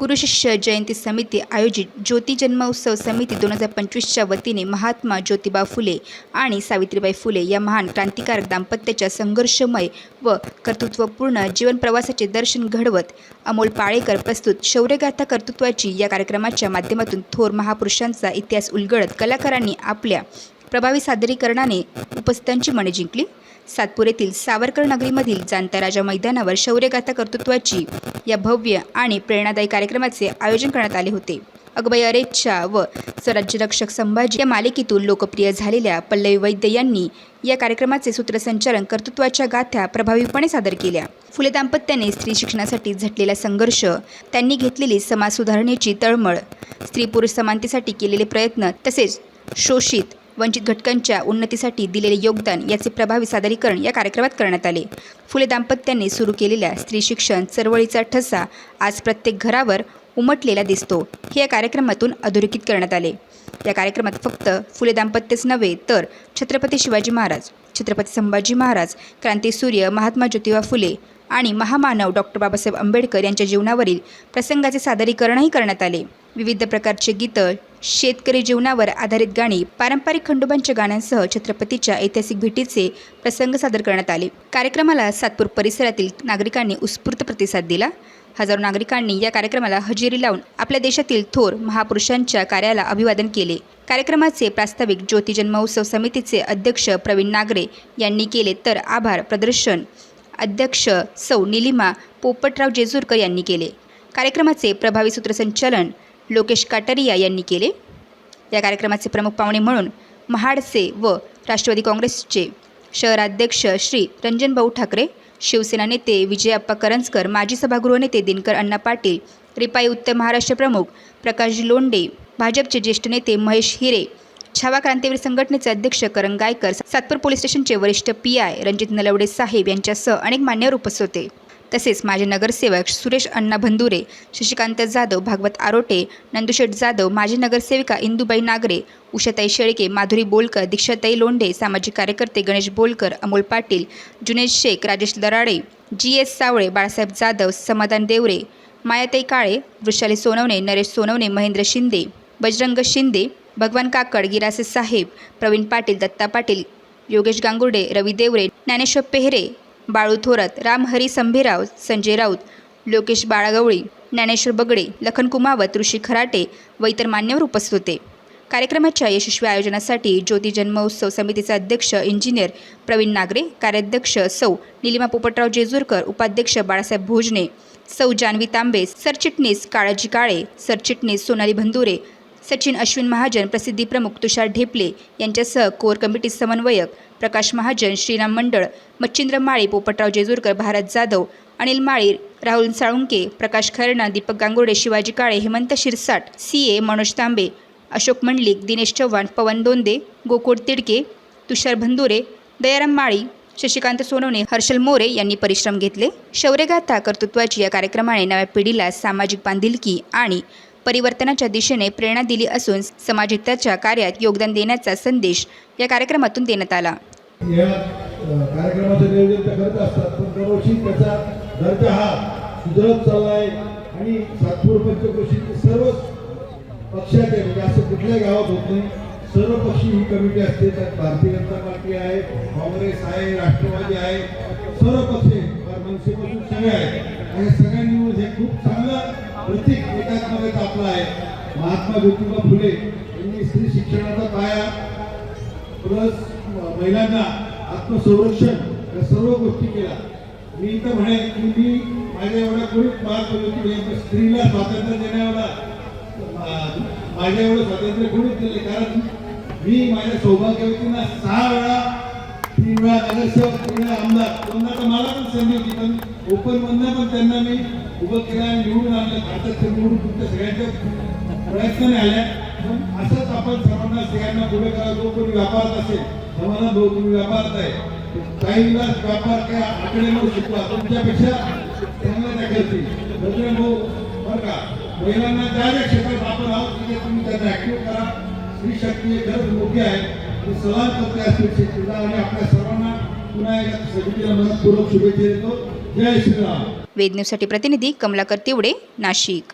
गुरुशिष्य जयंती समिती आयोजित ज्योती जन्मोत्सव समिती दोन हजार पंचवीसच्या वतीने महात्मा ज्योतिबा फुले आणि सावित्रीबाई फुले या महान क्रांतिकारक दाम्पत्याच्या संघर्षमय व कर्तृत्वपूर्ण जीवनप्रवासाचे दर्शन घडवत अमोल पाळेकर प्रस्तुत शौर्यगाथा कर्तृत्वाची या कार्यक्रमाच्या माध्यमातून थोर महापुरुषांचा इतिहास उलगडत कलाकारांनी आपल्या प्रभावी सादरीकरणाने उपस्थितांची मने जिंकली. सातपूर येथील सावरकर नगरीमधील जाणता राजा मैदानावर शौर्यगाथा कर्तृत्वाची या भव्य आणि प्रेरणादायी कार्यक्रमाचे आयोजन करण्यात आले होते. अकबई अरेच्छा व स्वराज्यरक्षक संभाजी या मालिकेतून लोकप्रिय झालेल्या पल्लवी वैद्य यांनी या कार्यक्रमाचे सूत्रसंचालन कर्तृत्वाच्या गाथ्या प्रभावीपणे सादर केल्या. फुले दाम्पत्याने स्त्री शिक्षणासाठी झटलेला संघर्ष त्यांनी घेतलेली समाज सुधारणेची तळमळ स्त्री पुरुष समानतेसाठी केलेले प्रयत्न तसेच शोषित वंचित घटकांच्या उन्नतीसाठी दिलेले योगदान याचे प्रभावी सादरीकरण या कार्यक्रमात करण्यात आले. फुले दाम्पत्यांनी सुरू केलेल्या स्त्री शिक्षण चळवळीचा ठसा आज प्रत्येक घरावर उमटलेला दिसतो हे या कार्यक्रमातून अधोरेखित करण्यात आले. या कार्यक्रमात फक्त फुले दाम्पत्यच नव्हे तर छत्रपती शिवाजी महाराज छत्रपती संभाजी महाराज क्रांतीसूर्य महात्मा ज्योतिबा फुले आणि महामानव डॉक्टर बाबासाहेब आंबेडकर यांच्या जीवनावरील प्रसंगाचे सादरीकरणही करण्यात आले. विविध प्रकारचे गीतं शेतकरी जीवनावर आधारित गाणी पारंपरिक खंडोबांच्या गाण्यांसह छत्रपतीच्या ऐतिहासिक भेटीचे प्रसंग सादर करण्यात आले. कार्यक्रमाला सातपूर परिसरातील नागरिकांनी उत्स्फूर्त प्रतिसाद दिला. हजारो नागरिकांनी या कार्यक्रमाला हजेरी लावून आपल्या देशातील थोर महापुरुषांच्या कार्याला अभिवादन केले. कार्यक्रमाचे प्रास्ताविक ज्योती जन्मोत्सव समितीचे अध्यक्ष प्रवीण नागरे यांनी केले तर आभार प्रदर्शन. अध्यक्ष सौ निलिमा पोपटराव जेजूरकर यांनी केले. कार्यक्रमाचे प्रभावी सूत्रसंचालन लोकेश काटरिया यांनी केले. या कार्यक्रमाचे प्रमुख पाहुणे म्हणून महाडचे व राष्ट्रवादी काँग्रेसचे शहराध्यक्ष श्री रंजनभाऊ ठाकरे शिवसेना नेते विजयप्पा करंजकर माजी सभागृह नेते दिनकर अण्णा पाटील रिपाई उत्तर महाराष्ट्र प्रमुख प्रकाश लोंडे भाजपचे ज्येष्ठ नेते महेश हिरे छावा क्रांतीवीर संघटनेचे अध्यक्ष करण गायकर सातपूर पोलीस स्टेशनचे वरिष्ठ पी आय रणजित नलवडे साहेब यांच्यासह अनेक मान्यवर उपस्थित होते. तसेच माजी नगरसेवक सुरेश अण्णा भंदुरे शशिकांत जाधव भागवत आरोटे नंदुशेठ जाधव माजी नगरसेविका इंदुबाई नागरे उषाताई शेळके माधुरी बोलकर दीक्षाताई लोंढे सामाजिक कार्यकर्ते गणेश बोलकर अमोल पाटील जुनेद शेख राजेश दराडे जी एस सावळे बाळासाहेब जाधव समाधान देवरे मायाताई काळे वृषाली सोनवणे नरेश सोनवणे महेंद्र शिंदे बजरंग शिंदे भगवान काकड गिरासे साहेब प्रवीण पाटील दत्ता पाटील योगेश गांगुर्डे रवी देवरे ज्ञानेश्वर पेहरे बाळू थोरात रामहरी संभेराव संजय राऊत लोकेश बाळागवळी ज्ञानेश्वर बगडे लखन कुमावत ऋषी खराटे व इतर मान्यवर उपस्थित होते. कार्यक्रमाच्या यशस्वी आयोजनासाठी ज्योती जन्मोत्सव समितीचे अध्यक्ष इंजिनियर प्रवीण नागरे कार्याध्यक्ष सौ निलिमा पोपटराव जेजूरकर उपाध्यक्ष बाळासाहेब भोजने सौ जानवी तांबे सरचिटणीस काळाजी काळे सरचिटणीस सोनाली भंदुरे सचिन अश्विन महाजन प्रसिद्धी प्रमुख तुषार ढेपले यांच्यासह कोर कमिटी समन्वयक प्रकाश महाजन श्रीराम मंडळ मच्छिंद्र माळी पोपटराव जेजूरकर भारत जाधव अनिल माळी राहुल साळुंके प्रकाश खरणा दीपक गांगुडे शिवाजी काळे हेमंत शिरसाट सी ए मनोज तांबे अशोक मंडलिक दिनेश चव्हाण पवन दोंदे गोकुळ तिडके तुषार भंदुरे दयाराम माळी शशिकांत सोनवणे हर्षल मोरे यांनी परिश्रम घेतले. शौर्यगाथा कर्तृत्वाची या कार्यक्रमाने नव्या पिढीला सामाजिक बांधिलकी आणि परिवर्तनाच्या दिशेने प्रेरणा दिली असून समाजहिताच्या कार्यात योगदान देण्याचा संदेश या कार्यक्रमातून देण्यात आला. या कार्यक्रमाचं नियोजन ते करत असतात पण दरवर्षी त्याचा दर्जा हा सुधारत आहे आणि सातपूर पंचक्रोशीचे सर्व पक्षाचे म्हणजे असं कुठल्या गावात होत नाही सर्व पक्षी ही कमिटी असते त्यात भारतीय जनता पार्टी आहे काँग्रेस आहे राष्ट्रवादी आहे सर्व पक्ष मनसेपासून सगळे आहेत. आणि सगळ्यांनी हे खूप चांगलं प्रतीक एकात्मतेचं आपला आहे. महात्मा ज्योतिबा फुले यांनी स्त्री शिक्षणाचा पाया प्लस महिलांना आत्मसंरक्षण या सर्व गोष्टी केल्या. मी इथं म्हणेन की मी माझ्या एवढ्या कोणी महात्मा ज्योतिबा स्त्रीला स्वातंत्र्य देण्याएवढा माझ्या एवढं स्वातंत्र्य कोणीच दिले कारण मी माझ्या सौभाग्यवतींना सहा वेळा तीन वेळा नगरसेवक तीन वेळा आमदार. दोनदा तर मला पण संधी होती पण ओपन मधनं पण त्यांना मी उभं केलं आणि निवडून आणलं. भारताचे निवडून तुमच्या सगळ्यांच्या प्रयत्नाने आल्या. पण असंच आपण सर्वांना सगळ्यांना पुढे करा. जो कोणी व्यापारात असेल समाधान जो कोणी व्यापारात आहे काही दिवस व्यापार काय आकडेमोड शिकवा. तुमच्यापेक्षा चांगला त्या करतील बजरंग भाऊ बरं का. महिलांना ज्या ज्या क्षेत्रात आपण आहोत तिथे तुम्ही त्यांना ऍक्टिव्ह करा. स्त्री शक्ती हे खरंच मोठी आहे. मी सहज करतो या स्त्री आणि आपल्या सर्वांना पुन्हा एकदा समितीला मनपूर्वक शुभेच्छा देतो. जय श्रीराम. वेद न्यूजसाठी प्रतिनिधी कमलाकर तिवडे नाशिक.